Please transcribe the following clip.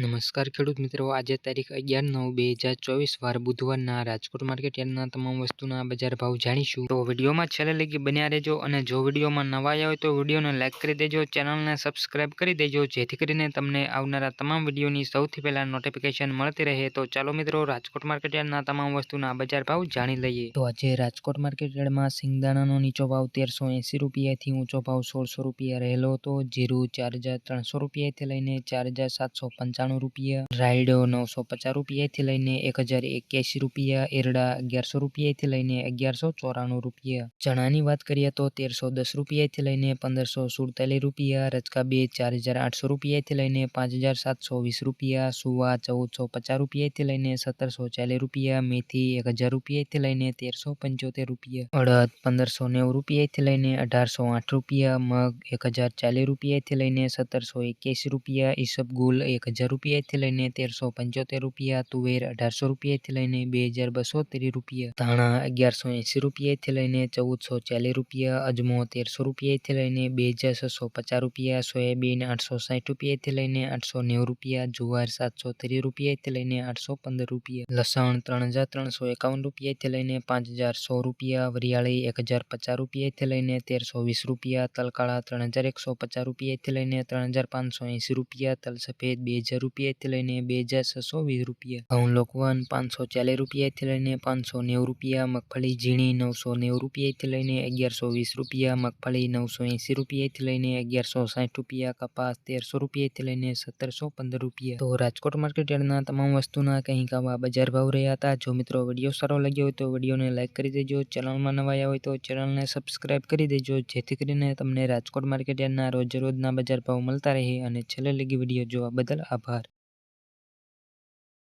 નમસ્કાર ખેડૂત મિત્રો, આજે તારીખ અગિયાર નવ બે હજાર ચોવીસ, વાર બુધવારના રાજકોટ માર્કેટ યાર્ડના તમામ વસ્તુના બજાર ભાવ જાણીશું. તો વિડીયોમાં છેલ્લે લગી બન્યા રહેજો અને જો વિડીયોમાં નવા આવ્યા હોય તો વિડીયોને લાઇક કરી દેજો, ચેનલને સબસ્ક્રાઇબ કરી દેજો, જેથી કરીને તમને આવનારા તમામ વિડીયોની સૌથી પહેલાં નોટિફિકેશન મળતી રહે. તો ચાલો મિત્રો, રાજકોટ માર્કેટ યાર્ડના તમામ વસ્તુના બજાર ભાવ જાણી લઈએ. તો આજે રાજકોટ માર્કેટ યાર્ડમાં સિંગદાણાનો નીચો ભાવ તેરસો એંસી રૂપિયાથી ઊંચો ભાવ સોળસો રૂપિયા રહેલો હતો. જીરું ચાર હજાર ત્રણસો રૂપિયાથી લઈને ચાર હજાર સાતસો પંચાણું રૂપિયા, રાયડો નવસો પચાસ રૂપિયાથી લઈને એક હજાર એક્યાસી રૂપિયા, એરડા અગિયારસો રૂપિયાથી લઈને અગિયારસો ચોરાણું રૂપિયા. ચણાની વાત કરીએ તો તેરસો દસ રૂપિયાથી લઈને પંદરસો સુડતાલીસ રૂપિયા રચકા બે ચાર હજાર આઠસો રૂપિયાથી લઈને પાંચ હજાર સાતસો વીસ રૂપિયા, સુવા ચૌદસો પચાસ રૂપિયાથી લઈને સત્તરસો ચાલીસ રૂપિયા, મેથી એક હજાર રૂપિયાથી લઈને તેરસો પંચોતેર રૂપિયા. અડદ પંદરસો નેવું રૂપિયાથી લઈને અઢારસો આઠ રૂપિયા, મગ એક હજાર ચાલીસ રૂપિયાથી લઈને સત્તરસો એક્યાસી રૂપિયા ઈસબગુલ એક હજાર રૂપિયાથી લઈને તેરસો પંચોતેર રૂપિયા, તુવેર અઢારસો રૂપિયાથી લઈને બે હજાર બસો ત્રીસ રૂપિયા, ધાણા અગિયારસો એંસી રૂપિયાથી લઈને ચૌદસો ચાલીસ રૂપિયા, અજમો તેરસો રૂપિયાથી લઈને બે હજાર છસો પચાસ રૂપિયા, સોયાબીન આઠસો સાઠ રૂપિયાથી લઈને આઠસો નેવું રૂપિયા, જુવાર સાતસો ત્રીસ રૂપિયાથી લઈને આઠસો પંદર રૂપિયા, લસણ ત્રણ હજાર ત્રણસો એકાવન રૂપિયાથી લઈને પાંચ હજાર સો રૂપિયા, વરિયાળી એક હજાર પચાસ રૂપિયાથી લઈને તેરસો વીસ રૂપિયા, તલકાળા ત્રણ હજાર એકસો પચાસ રૂપિયાથી લઈને ત્રણ હજાર પાંચસો એંસી રૂપિયા તલ સફેદ બે હજાર રૂપિયાથી લઈને બે હજાર છસો વીસ રૂપિયા. ઘઉં લોકવન પાંચસો ચાલીસ રૂપિયાથી લઈને પાંચસો નેવું રૂપિયા, મગફળી ઝીણી નવસો નેવું રૂપિયાથી લઈને અગિયારસો વીસ રૂપિયા, મગફળી નવસો એંસી રૂપિયાથી લઈને અગિયારસો સાઠ રૂપિયા, કપાસ તેરસો રૂપિયાથી લઈને સત્તરસો પંદર રૂપિયા. તો રાજકોટ માર્કેટ યાર્ડના તમામ વસ્તુના કંઈક આવા બજાર ભાવ રહ્યા હતા. જો મિત્રો વીડિયો સારો લાગ્યો હોય તો વિડીયોને લાઇક કરી દેજો. ચેનલમાં નવાયા હોય તો ચેનલને સબસ્ક્રાઇબ કરી દેજો. જેથી કરીને તમને રાજકોટ માર્કેટ યાર્ડના રોજ રોજના બજાર ભાવ મળતા રહે અને છેલ્લે લગી વીડિયો જોવા બદલ આભાર.